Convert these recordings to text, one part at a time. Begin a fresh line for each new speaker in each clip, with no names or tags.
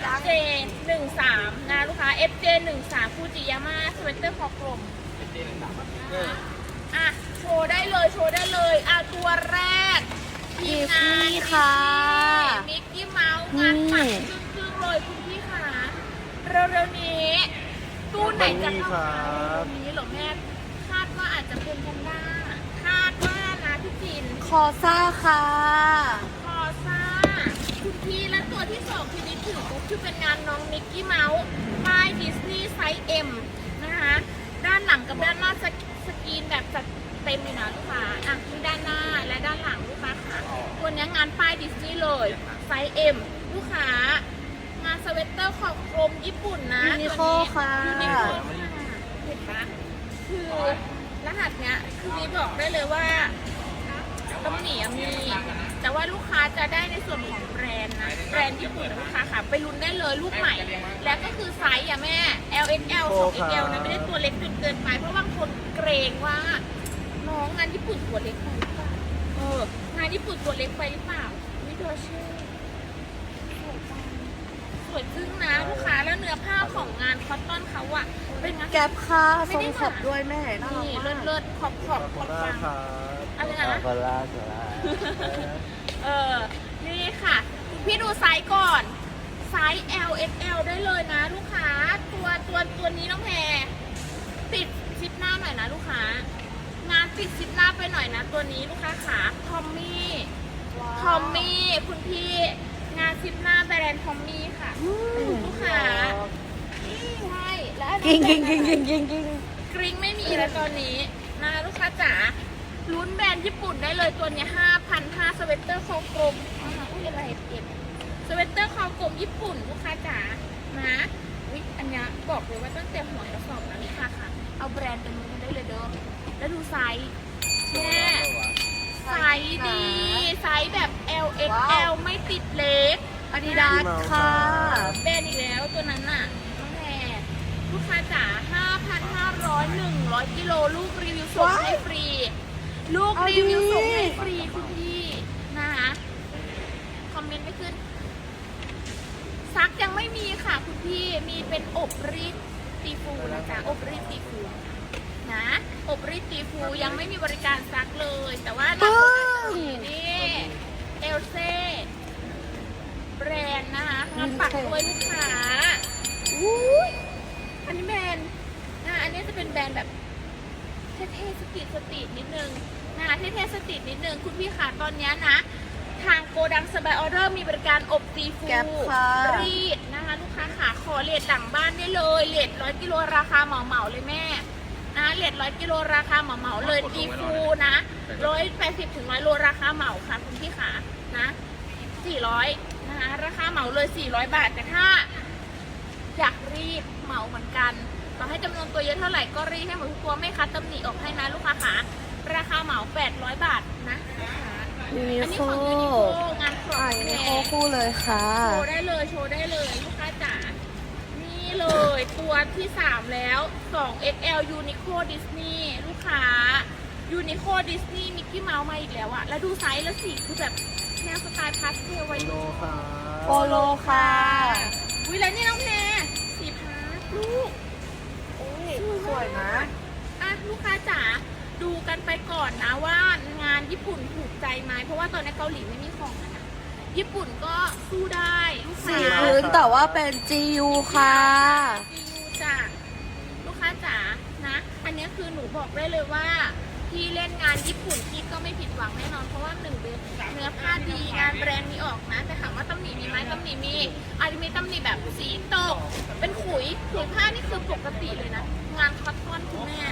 FJ 1 3นะลูกค้า FJ 1 3ฟูจิยาม่าสเวตเตอร์คอกลมอะ โชว์ได้เลย โชว์ได้เลย อะ ตัวแรก
ดิสนีย์ค่ะ
มิกกี้เมาส์งานปักครึ่งๆเลยคุณพี่ค่ะเร็วๆนี้ ตู้ไหนจะเข้ามาเร็วๆนี้เหรอแม่ คาดว่าอาจจะเป็นแพนด้าคาดว่านะพี่จิน
คอซ่าค่ะ
คอซ่าคุณพี่และตัวที่สองคือ นิดถือปุ๊บคือเป็นงานน้องมิกกี้เมาส์ป้ายดิสนีย์ไซส์ M นะคะด้านหลังกับด้านหน้าสกสกรีนแบบจัดเต็มเลยนะลูกค้าอะมีด้านหน้าและด้านหลังลูกค้าค่ะตัวนี้งานป้ายดิสนีย์เลยไซส์ M ลูกค้างานสเวตเตอร์ขอบกลมญี่ปุ่นนะ
ยูนิโค
ตัวนี้
ค่ะ
ยูนิโคค่ะเห็นปะคือรหัสเนี้ยคือมีบอกได้เลยว่า ตำหนิอะมีแต่ว่าลูกค้าจะได้ในส่วนของแบรนด์นะแบรนด์ญี่ปุ่นนะลูกค้าค่ะ ไปลุ้นได้เลยลูกใหม่ และก็คือไซส์อะแม่ L X L 2 X L นะไม่ได้ตัวเล็กจนเกินไป เพราะบางคนเกรงว่า น้องงานญี่ปุ่นตัวเล็กไปหรือเปล่าเอองานญี่ปุ่นตัวเล็กไปหรือเปล่าวิดอเช่สวยจังสวยจึ้งนะลูกค้าแล้วเนื้อผ้าของงานคอตตอนเขาอะเป็นงาน
แก๊ปค่ะ
ไม่
ทร
ได้
งขอบด้วยแม่น่ารัก
นี่
มาก
เลิศๆขอบขอบขอบฟัง อะไรนะ
กอลาสลา
เออ นี่ค่ะ พี่ดูไซส์ก่อน ไซส์ L S L ได้เลยนะลูกค้า ตัวตัวตัวนี้น้องแพรติดซิปหน้าหน่อยนะลูกค้า งานติดซิปหน้าไปหน่อยนะ ตัวนี้ลูกค้าขาทอมมี่ทอมมี่คุณพี่งานซิปหน้าแบรนด์ทอมมี่ค่ะ ลูกค้าใช่และอัน
กิ
นี้
งกิงกิงกิงกิงกิง
กริ้งไม่มีแล้วตอนนี้นะลูกค้าจ๋า ลุ้นแบรนด์ญี่ปุ่นได้เลยตัวเนี้ห้าพันห้าสเวตเตอร์คอกลมนะคะอุ้ยอะไรเก็บสเวตเตอร์คอกลมญี่ปุ่นลูกค้าจ๋านะวิอันเนี้ยบอกเลยว่าตั้งแต่หัวกระสอบนะลูกค้าค่ะ เอาแบรนด์เป็นมือได้เลยเด้อแล้วดูไซส์แม่ไซส์ดีไซส์แบบ L X L ไม่ติดเล็ก
อาดิดาสค่ะ
แบรนด์อีกแล้วตัวนั้นน่ะน้องแพรลูกค้าจ๋า5,500 100กิโลลูกรีวิวส่งให้ฟรี ลูก
เอา
รีวิว
ดิ
ส่งให้ฟรีคุณพี่นะคะคอมเมนต์ไม่ขึ้น ซักยังไม่มีค่ะคุณพี่มีเป็นอบรีดตีฟูนะจ๊ะอบรีดตีฟูนะอบรีดตีฟูยังไม่มีบริการซักเลย แต่ว่า
ปึ้ง
นี่เอลเซ่แบรนด์นะคะงานปักด้วยลูกค้าอุ้ยอันนี้แบรนด์นะอันนี้จะเป็นแบรนด์แบบเท่ๆสตรีทสตรีทนิดนึงนะคะเท่ๆสตรีทนิดนึงคุณพี่ขาตอนเนี้ยนะ ทางโกดังสบายออเดอร์มีบริการอบซีฟู
แก๊ปค่ะ
รีดนะคะ ลูกค้าขาขอเลทหลังบ้านได้เลยเลทร้อยกิโลราคาเหมาเหมาๆเลยแม่นะเลทร้อยกิโลราคาเหมาเหมาๆเลยซีฟูนะร้อยแปดสิบถึงร้อยโลราคาเหมาค่ะคุณพี่ขานะสี่ร้อยนะคะราคาเหมาเลยสี่ร้อยบาท แต่ถ้า อยากรีดเหมาเหมือนกัน ต่อให้จำนวนตัวเยอะเท่าไหร่ก็รีดให้หมดทุกตัวไม่คัดตำหนิออกให้นะลูกค้าขาราคาเหมา 800 บาทนะลูกค้า
ยูนิ
อันนี้
โค
ของยูนิโคงานครอ
อ่า
บ
ยูนิ
แม่
โคคู่เลยค่ะ
โชว์ได้เลยโชว์ได้เลยลูกค้าจ๋า นี่เลยตัวที่ 3 แล้ว 2 XL Uniqlo Disney ลูกค้า Uniqlo Disney มิกกี้เมาส์มาอีกแล้วอะแล้วดูไซส์แล้วสีคือแบบแนวสไตล์พาสเทลไว้
โล
ดู
ค่ะ
โปโลค่ะ
วิแล้วนี่น้องแพรสีพาสลูก
สวยนะ
อะลูกค้าจ๋าดูกันไปก่อนนะว่างานญี่ปุ่นถูกใจไหมเพราะว่าตอนนี้เกาหลีไม่มีของแล้วนะญี่ปุ่นก็สู้ได้ลูก
สี
ค้า
พื้นแต่ว่าเป็น GU ค่ะ
จียูจ้ะลูกค้าจ๋านะ อันนี้คือหนูบอกได้เลยว่าที่เล่นงานญี่ปุ่นพี่ก็ไม่ผิดหวังแน่นอนเพราะว่าหนึ่งเเนื้อผ้าดีงานแบรนด์มีออกนะแต่ถามว่าตำหนิมีไหมตำหนิมีอาจจะมีตำหนิแบบสีตก เป็นขุยขุยผ้านี่คือปกติเลยนะ งานคอตตอนคุณแม่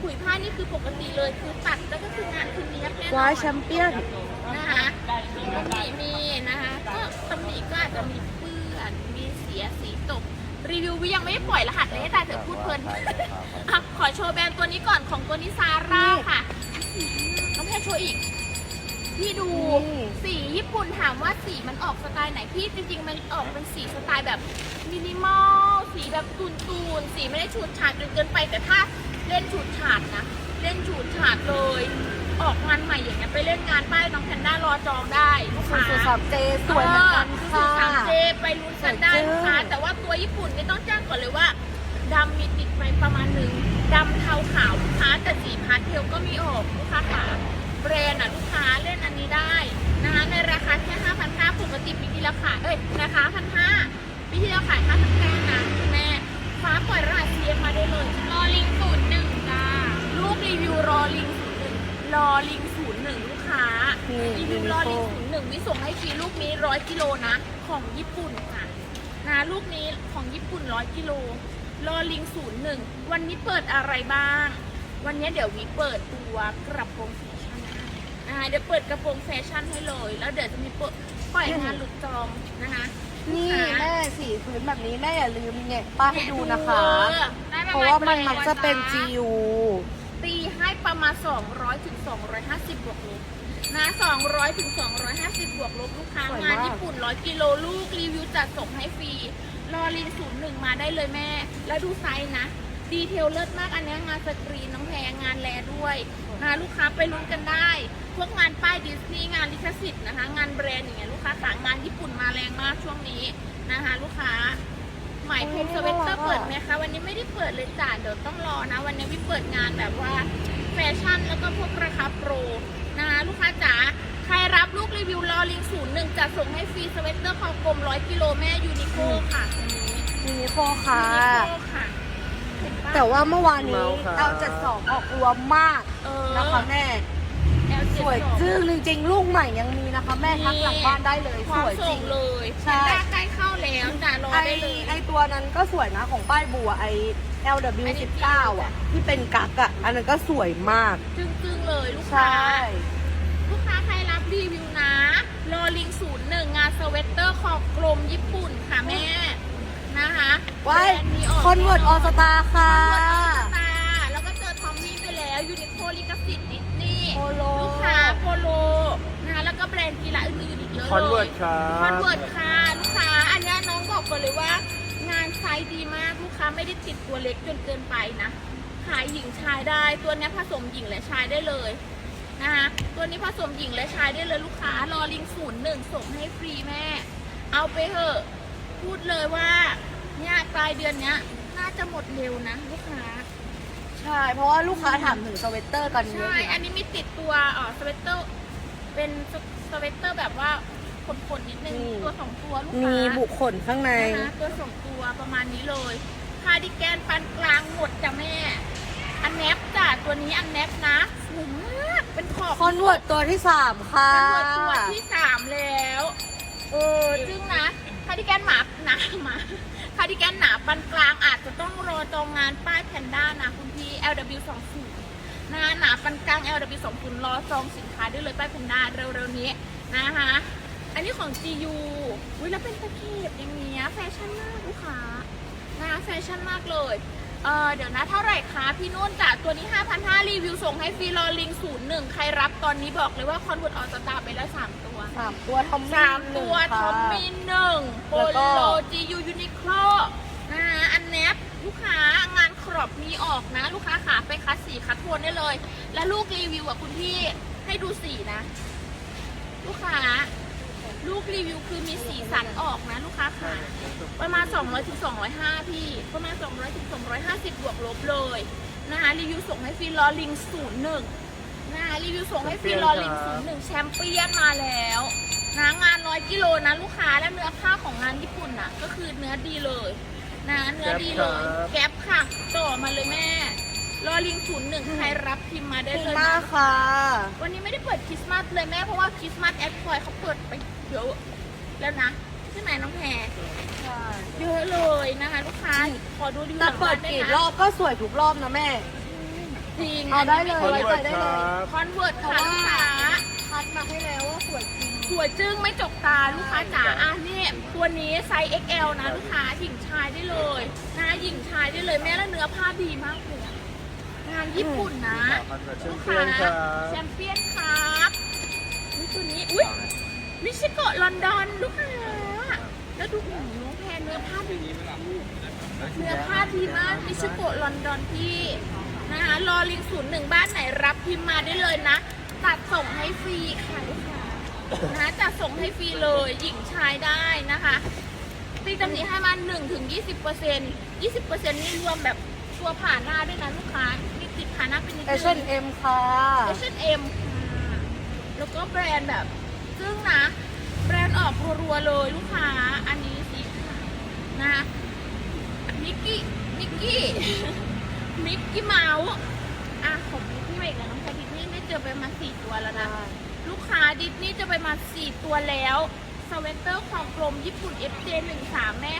ขุยผ้านี่คือปกติเลยคือตัดแล้วก็คืองานคือเนี้ยบแน่นอน
วายแชมเปี้ยน
นะคะตำหนิมีนะคะก็ตำหนิก็อาจจะมีเปื้อนมีเสียสีตก รีวิววิยังไม่ได้ปล่อยรหัสเลยแต่เธอพูดเพลินอะขอโชว์แบรนด์ตัวนี้ก่อนของตัวนี้ซาร่าค่ะน้องแพรโชว์อีก พี่ดู
นี่
สีญี่ปุ่นถามว่าสีมันออกสไตล์ไหนพี่จริงๆ มันออกเป็นสีสไตล์แบบมินิมอล สีแบบตูนตูนๆสีไม่ได้ฉูดฉาดจนเกินไป แต่ถ้าเล่นฉูดฉาดนะ เล่นฉูดฉาดเลย ออกงานใหม่อย่างเงี้ยไปเล่นงานป้ายน้องแพนด้ารอจองได้ลูก
ศูน
ค้า
ย์ศูนย์สามเจสวยเหมือนกันค่ะ
สามเจไปลุ้นกันได้
สวยจึ้ง
ลูกค้าแต่ว่าตัวญี่ปุ่นนี่ต้องแจ้งก่อนเลยว่าดำมีติดไปประมาณหนึ่งดำเทาขาวลูกค้าแต่สีพาสเทลก็มีออกลูกค้าค่ะแบรนด์อะลูกค้าเล่นอันนี้ได้นะคะในราคาแค่5,500ปกติปีที่แล้วขายเอ้ยราคา1,500 ปีที่แล้วขาย5,900นะคุณแม่ฟ้าปล่อยรหัสเทียมมาได้เลยรอลิงศูนย์หนึ่งจ้าลูกรีวิวรอลิงศูนย์หนึ่งรอลิงศูนย์หนึ่งลูกค้า
นี่
รีวิวรอลิง
Uniqlo
ศูนย์หนึ่งวิส่งให้ฟรีลูกนี้ร้อยกิโลนะของญี่ปุ่นค่ะนะลูกนี้ของญี่ปุ่นร้อยกิโลรอลิงศูนย์หนึ่งวันนี้เปิดอะไรบ้าง วันนี้เดี๋ยววิเปิดตัวกระโปรงแฟชั่นให้นะคะเดี๋ยวเปิดกระโปรงแฟชั่นให้เลย แล้วเดี๋ยวจะมีเปิดปล่อยงานหลุดจองนะคะ
นี่
ลูกค้า
แม่สีพื้นแบบนี้แม่อย่าลืมแงะป้าให้ดูนะคะ
เออได้ป
เพราะว่ามัน
ณ
มักจะเป็น
แปด
GU
ตีให้ประมาณ 200ถึง250 บวกลบนะ200ถึง250 บวกลบลูกค้า
สวย
งามา
นก
ญี่ปุ่น 100 กิโลลูกรีวิวจัดส่งให้ฟรีรอลินศูนย์หนึ่งมาได้เลยแม่ แล้วดูไซส์นะ ดีเทลเลิศมากอันนี้งานสกรีนน้องแพรงานแลด้วย นะลูกค้าไปลุ้นกันได้ พวกงานป้ายดิสนีย์งานลิขสิทธิ์นะคะ งานแบรนด์อย่างเงี้ยลูกค้าขางานญี่ปุ่นมาแรงมากช่วงนี้นะคะ ลูกค้าหมายเพลงสเวตเตอร์เปิดไหมคะวันนี้ไม่ได้เปิดเลยจ้ะเดี๋ยวต้องรอนะ วันนี้วิเปิดงานแบบว่าแฟชั่นแล้วก็พวกราคาโปรนะคะลูกค้าจ๋าใครรับลูกรีวิวรอลิงศูนย์หนึ่งจะส่งให้ฟรีสเวตเตอร์คอกลมร้อยกิโลแม่ยูนิโคค่ะอันนี้
ยูนิโคค่ะ
ยูนิโคค่ะเห็นปะ
แต่ว่าเมื่อวานนี้
เมาครับ
เอาจัดสองออกรวมมาก
เออ
นะคะแม่
L72
สวยจึ้งจริงๆลูกใหม่ยังมีนะคะ แม่ทักหลังบ้านได้เลย
พ
ส
ร้อม
วยจ
ส่
ริ
ง
ง
เลย
ใช่
แพนด้าใกล้เข้าแล้วจ้ะรอ
ไอ
ได้เลย
ไอตัวนั้นก็สวยนะของป้ายบัวไอ LW19 อะ ที่เป็นกักอะ อันนั้นก็สวยมาก
จึ้งๆเลยลูก
ใช่
ค้าลูกค้าใครรับรีวิวนะโรลิงศูนย์หนึ่งงานสเวตเตอร์ขอบกลมญี่ปุ่นค่ะแม่ นะคะ
ไว้
แบรนด์นี้ก
คอนเวิร์ตออสตาค่ะ
คอนเวิร์ตออสตา ยูนิโคลิขสิทธิ์ดิสนีย์
โปโล
ลูกค้าโปโลนะคะ แล้วก็แบรนด์กีฬาอื่นๆอีกเยอะเลย
คอนเวิร์ตครับ
คอนเวิร์ตค่ะ ลูกค้า อันเนี้ยน้องบอกก่อนเลยว่า งานไซส์ดีมาก ลูกค้าไม่ได้ติดตัวเล็กจนเกินไปนะ ขายหญิงชายได้ ตัวเนี้ยผสมหญิงและชายได้เลยนะคะตัวนี้ผสมหญิงและชายได้เลยลูกค้ารอลิงศูนย์หนึ่งส่งให้ฟรีแม่ เอาไปเถอะ พูดเลยว่าเนี่ยปลายเดือนเนี้ย น่าจะหมดเร็วนะลูกค้า
ใช่ เพราะว่าลูกค้าถามถึงสเวตเตอร์กันเยอะ
ใช่
อยู่
อัน
นะ
นี้มีติดตัวเอ่อสเวตเตอร์ เป็นสสเวตเตอร์แบบว่าขนๆนิดนึง ตัวสองตัวลูกค้า
มีบุคคลข้างใน
นะคะตัวสองตัวประมาณนี้เลยคาร์ดิแกนปันกลางหมดจ้ะแม่ อันแนบจ้ะตัวนี้อันแนบนะสวยมากเป็นขอบ
คอนเวิร์ตตัวที่สามค่ะ
คอนเวิร์ตตัวที่สามแล้ว เออจึงนะคาร์ดิแกนหมาหนาหมา คาร์ดิแกนหนาปานกลางอาจจะต้องรอจองงานป้ายแพนด้านะคุณพี่ LW20 นะหนาปานกลาง LW20 รอจองสินค้าได้เลยป้ายแพนด้าเร็วๆนี้นะคะอันนี้ของ GU อุ้ยแล้วเป็นตะเกียบอย่างเงี้ยแฟชั่นมากลูกค้านะแฟชั่นมากเลย เออเดี๋ยวนะเท่าไหร่คะพี่นุ่นจ้ะตัวนี้ 5,500รีวิวส่งให้ฟรีรอลิง01 ใครรับตอนนี้บอกเลยว่าคอนเวิร์ตออสตาไปแล้ว 3 ตัว
สามตัวทอมมี่
สาม
หนึ่ง
ตัว
ค่ะ
ทอมมี่หนึ่งโป
แล้วก็
โลจียูยูนิโคลนะคะอันเนบลูกค้างานครอบมีออกนะ ลูกค้าขาไปคัดสีคัดโทนได้เลย และลูกรีวิวอะคุณพี่ให้ดูสีนะ ลูกค้า ลูกรีวิวคือมีสีสันออกนะลูกค้าขาประมาณ 200ถึง205 พี่ ประมาณ 200ถึง250 บวกลบเลยนะคะรีวิวส่งให้ฟรีลอลิง 01นะคะรีวิวส่งให้ฟรีลอลิง 01 แชมเปี้ยนมาแล้วนะงาน100กิโลนะลูกค้าและเนื้อผ้าของงานญี่ปุ่นน่ะ ก็คือเนื้อดีเลยนะเนื้อดีเลย แก๊ปค่ะต่อมาเลยแม่ลอลิง01ใครรับพิมพ์มาได้
ขอบ
เล
คุณ
ย
มา
นะ
กค่ะ
วันนี้ไม่ได้เปิดคริสต์มาสเลยแม่เพราะว่าคริสต์มาสแอดพอยเขาเปิดไปเยอะแล้วนะใช่ไหมน้องแพร
ใช่
เยอะเลยนะคะ ลูกค้าขอดูดี
แต่เปิดกี่รอบก็สวยทุกรอบนะแม่
จริง
เอาได้เลย
คอน
ไว้
เวิ
ใจ
ร์ต
ได้
ค
เล
รั
ย
บ
คอนเวิร์ตค่ะลูกค้า
คัดมาให้แล้วว่าสวยจริง
สวยจึ้งไม่จกตาลูกค้าจ๋าอะนี่ตัวนี้ไซส์ XL นะลูกค้าหญิงชายได้เลยนะหญิงชายได้เลยแม่แล้วเนื้อผ้าดีมากเลยอะงานญี่ปุ่นนะ
แช
ลู
ม
ก
เปี้
ค้าย
นครับ
แชมเปี้ยนครับนี่ตัวนี้อุ้ย มิชิโกะลอนดอนลูกค้าแล้วดูหูน้องแพรเนื้อผ้าดีเนื้อผ้าดีมากมิชิโกะลอนดอนพี่นะคะรอลิงศูนย์หนึ่งบ้านไหนรับพิมพ์มาได้เลยนะจัดส่งให้ฟรีค่ะลูกค้านะจัดส่งให้ฟรีเลยหญิงชายได้นะคะตีตำหนิให้มา1ถึง20เปอร์เซ็นต์20เปอร์เซ็นต์นี่รวมแบบตัวผ่านหน้าด้วยนะลูกค้ามีติดผ่านหน้าเป็นนิดนึง
H&M ค่ะ
H&M ค่ะแล้วก็แบรนด์แบบ ซึ่งนะ แบรนด์ออกรัวๆเลยลูกค้า อันนี้สินะมิกกี้ มิกกี้ มิกกี้เมาส์อะของดิสนีย์อีกแล้วน้องชายดิสนีย์ไม่เจอไปมาสี่ตัวแล้วนะ ลูกค้าดิสนีย์จะไปมาสี่ตัวแล้วสเวตเตอร์ของกลมญี่ปุ่น FJ 1 3แม่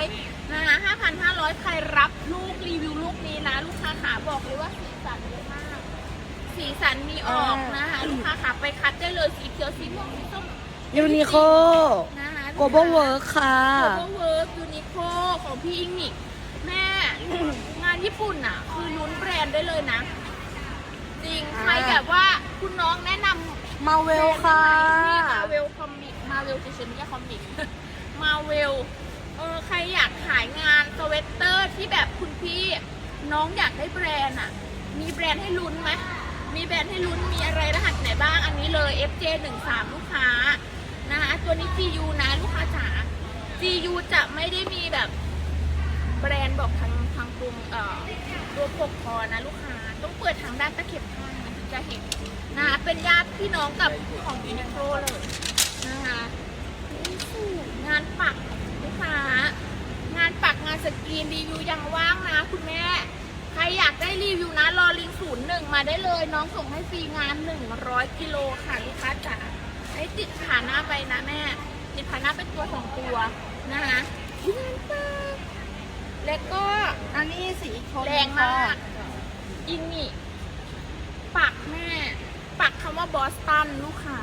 5,500นะคะ5,500 ใครรับลูกรีวิวลูกนี้นะ ลูกค้าขาบอกเลยว่าสีสันเยอะมาก สีสันมีออกนะคะลูกค้าขาไปคัดได้เลยสีเขียวสีม่วงสีส้ม
ยูนิโค
นะคะ
โกลบอลเวิร์คค่ะ
โกลบอลเวิร์กยูนิโคของพี่อิงนิกแม่งานญี่ปุ่นอะ คือลุ้นแบรนด์ได้เลยนะ จริงใครแบบว่าคุณน้องแนะนำ
มาเวลค่ะ
มาเวลคอมิกมาเวลจะเชนเนี่ยคอมิกมาเวลเออใครอยากขายงานสเวตเตอร์ที่แบบคุณพี่น้องอยากได้แบรนด์อะ มีแบรนด์ให้ลุ้นไหม มีแบรนด์ให้ลุ้นมีอะไรรหัสไหนบ้างอันนี้เลย FJ 1 3 ลูกค้านะคะตัวนี้ GU นะลูกค้าจ๋า GU จะไม่ได้มีแบบแบรนด์บอกทางทางกลุ่มเอ่อตัวปกคอนะลูกค้า ต้องเปิดทางด้านตะเข็บข้างมันถึงจะเห็นนะคะเป็นญาติพี่น้องกับของยูนิโคลเลยนะคะงานปักลูกค้างานปักงานสกรีนรีวิวยังว่างนะคุณแม่ อยากได้รีวิวนะรอลิงศูนย์หนึ่งมาได้เลย น้องส่งให้ฟรีงานหนึ่งร้อยกิโลค่ะลูกค้าจ๋าให้ติดขาหน้าไปนะแม่ ติดขาหน้าเป็นตัวสองตัวนะคะงานปักแล้วก็
อันนี้สีโทน
แรงมากอิงนี่ปักแม่ ปักคำว่าบอสตันลูกค้า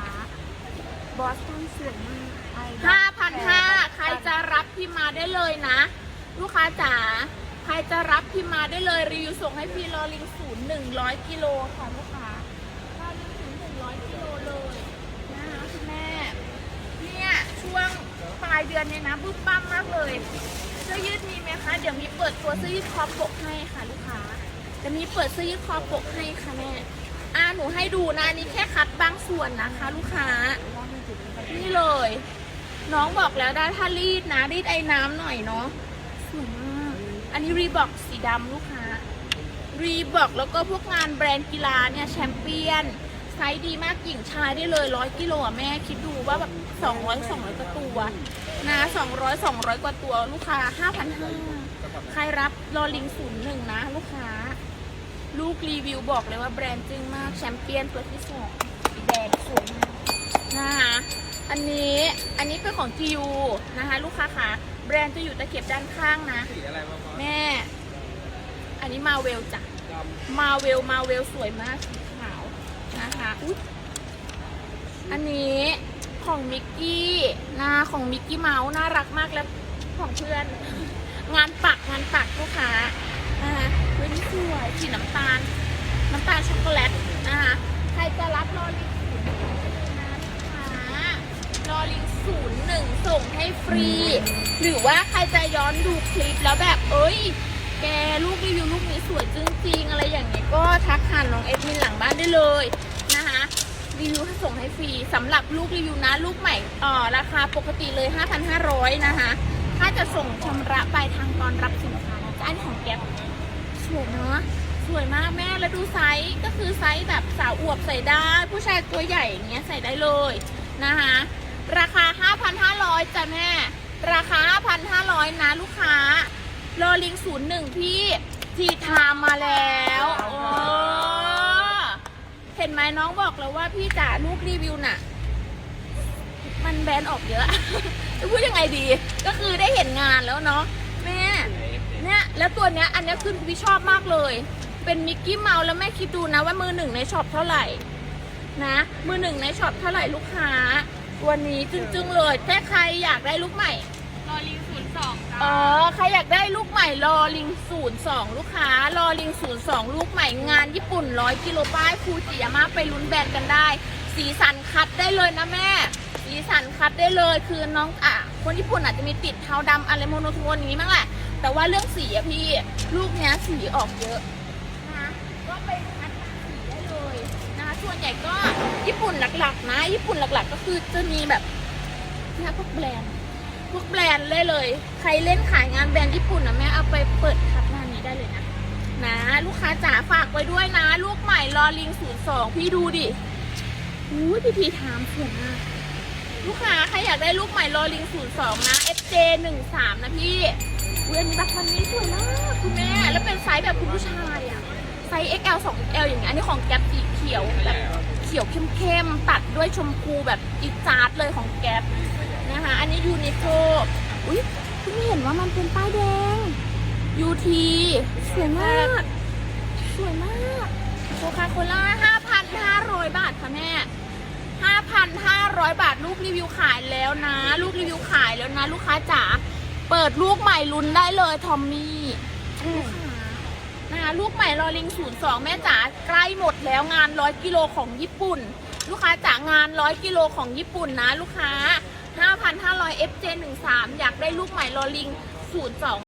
บอสตันสวยมากห้าพันห้าใครจะรับพิมพ์มาได้เลยนะ ลูกค้าจ๋า ใครจะรับพิมพ์มาได้เลยรีวิวส่งให้พี่รอลิงศูนย์หนึ่งร้อยกิโลค่ะลูกค้ารอลิงศูนย์หนึ่งร้อยกิโลเลยนะคะคุณแม่ เนี่ยช่วงปลายเดือนเนี่ยนะบึ้มบ้มมากเลยเสื้อยืดมีไหมคะเดี๋ยวมีเปิดตัวเสื้อยืดคอปกให้ค่ะลูกค้าจะมีเปิดเสื้อยืดคอปกให้ค่ะแม่อ่าหนูให้ดูนะอันนี้แค่คัดบางส่วนนะคะ ลูกค้า นี่เลย น้องบอกแล้วได้ถ้ารีดนะรีดไอ้น้ำหน่อยเนาะสวยมาก อันนี้รีบอกสีดำลูกค้ารีบอกแล้วก็พวกงานแบรนด์กีฬาเนี่ยแชมเปี้ยนไซส์ดีมากหญิงชายได้เลยร้อยกิโลอะแม่คิดดูว่าแบบสองร้อยสองร้อยกว่าตัวนะสองร้อยสองร้อยกว่าตัวลูกค้าห้าพันห้าใครรับรอลิงศูนย์หนึ่งนะ ลูกค้า ลูกรีวิวบอกเลยว่าแบรนด์จึงมากแชมเปี้ยนตัวที่สองสีแดงสวยมากนะคะ อันนี้อันนี้เป็นของ GU นะคะลูกค้าค่ะแบรนด์จะอยู่ตะเข็บด้านข้างนะ
สีอะไรบ้าง
แม่ อันนี้มาเวลจ้ะมาเวลมาเวลสวยมากสีขาวนะคะอุ๊ยอันนี้ของมิกกี้นะของมิกกี้เมาส์น่ารักมากแล้วของเพื่อน งานปักงานปักลูกค้านะคะเฮ้ยนี่สวยสีน้ำตาล น้ำตาลช็อกโกแลตนะคะใครจะรับรอลิงศูนย์หนึ่งนะลูกค้ารอลิงศูนย์หนึ่งส่งให้ฟรี หรือว่าใครจะย้อนดูคลิปแล้วแบบเอ้ย แกลูกรีวิวลูกนี้สวยจริงๆ อะไรอย่างเงี้ยก็ทักหาน้องเอ็ดมินหลังบ้านได้เลยนะคะรีวิวให้ส่งให้ฟรีสำหรับลูกรีวิวนะลูกใหม่เอ่อราคาปกติเลย 5,500 นะคะ ถ้าจะส่งชำระปลายทางตอนรับสินค้านะจ๊ะอันนี้ของแก๊ปสวยเนาะสวยมากแม่แล้วดูไซส์ก็คือไซส์แบบสาวอวบใส่ได้ ผู้ชายตัวใหญ่อย่างเงี้ยใส่ได้เลยนะคะ ราคา 5,500จ้ะแม่ ราคา 5,500 นะลูกค้ารอลิงศูนย์หนึ่งพี่จีทามมาแล้วโอ้เห็นไหมน้องบอกแล้วว่าพี่จ๋าลูกรีวิวน่ะ มันแบนออกเยอะจะพูดยังไงดี ก็คือได้เห็นงานแล้วเนาะแม่เนี่ยแล้วตัวเนี้ยอันเนี้ยคือพี่ชอบมากเลย เป็นมิกกี้เมาส์แล้วแม่คิดดูนะว่ามือหนึ่งในช็อปเท่าไหร่นะ มือหนึ่งในช็อปเท่าไหร่ลูกค้า วันนี้จึงๆเลยถ้าใครอยากได้ลูกใหม่
รอลิงศูนย์สอง
เออใครอยากได้ลูกใหม่รอลิงศูนย์สองลูกค้ารอลิงศูนย์สองลูกใหม่งานญี่ปุ่นร้อยกิโลป้ายฟูจิยามาไปลุ้นแบรนด์กันได้ สีสันคัดได้เลยนะแม่ สีสันคัดได้เลยคือน้องอะคนญี่ปุ่นอาจจะมีติดเทาดำอะไรโมโนโทนอย่างนี้มั้งแหละแต่ว่าเรื่องสีอะพี่ลูกเนี้ยสีออกเยอะนะก็ไปคัดสีได้เลยนะคะ ส่ วนใหญ่ก็ญี่ปุ่นหลักๆ นะ ญี่ปุ่นหลักๆ ก็คือจะมีแบบนี่ยพวกแบรนด์พวกแบรนด์เลยเลย ใครเล่นขายงานแบรนด์ญี่ปุ่นนะแม่เอาไปเปิดทับหน้านี้ได้เลยนะ นะ ลูกค้าจ๋าฝากไว้ด้วยนะ ลูกใหม่รอลิงศูนย์สองพี่ดูดิอู้พี่พีถามสวยมากลูกค้าใครอยากได้ลูกใหม่รอลิงศูนย์สองนะ FJ หนึ่งสามนะพี่เวยนบัคคันนี้สวยมากคุณแม่ แล้วเป็นไซส์แบบคุณผู้ชายอะ ไซส์ XL 2 XL อย่างเงี้ยอันนี้ของแก๊ปสีเขียวแบบเขียวเข้มๆตัดด้วยชมพูแบบอีจาร์ดเลยของแก๊ปนะคะอันนี้ยูนิโคอุ้ยเพิ่งเห็นว่ามันเป็นป้ายแดง UT สวยมากสวยมากโคคาโคล่า5,500บาทค่ะแม่5,500บาทลูกรีวิวขายแล้วนะ ลูกรีวิวขายแล้วนะ ลูกค้าจ๋าเปิดลูกใหม่ลุ้นได้เลยทอมมี่ลูกค้า นะคะลูกใหม่รอลิง 02 แม่จ๋าใกล้หมดแล้วงาน 100 กิโลของญี่ปุ่น ลูกค้าจ๋างาน 100 กิโลของญี่ปุ่นนะลูกค้า 5,500 FJ13 อยากได้ลูกใหม่รอลิง 02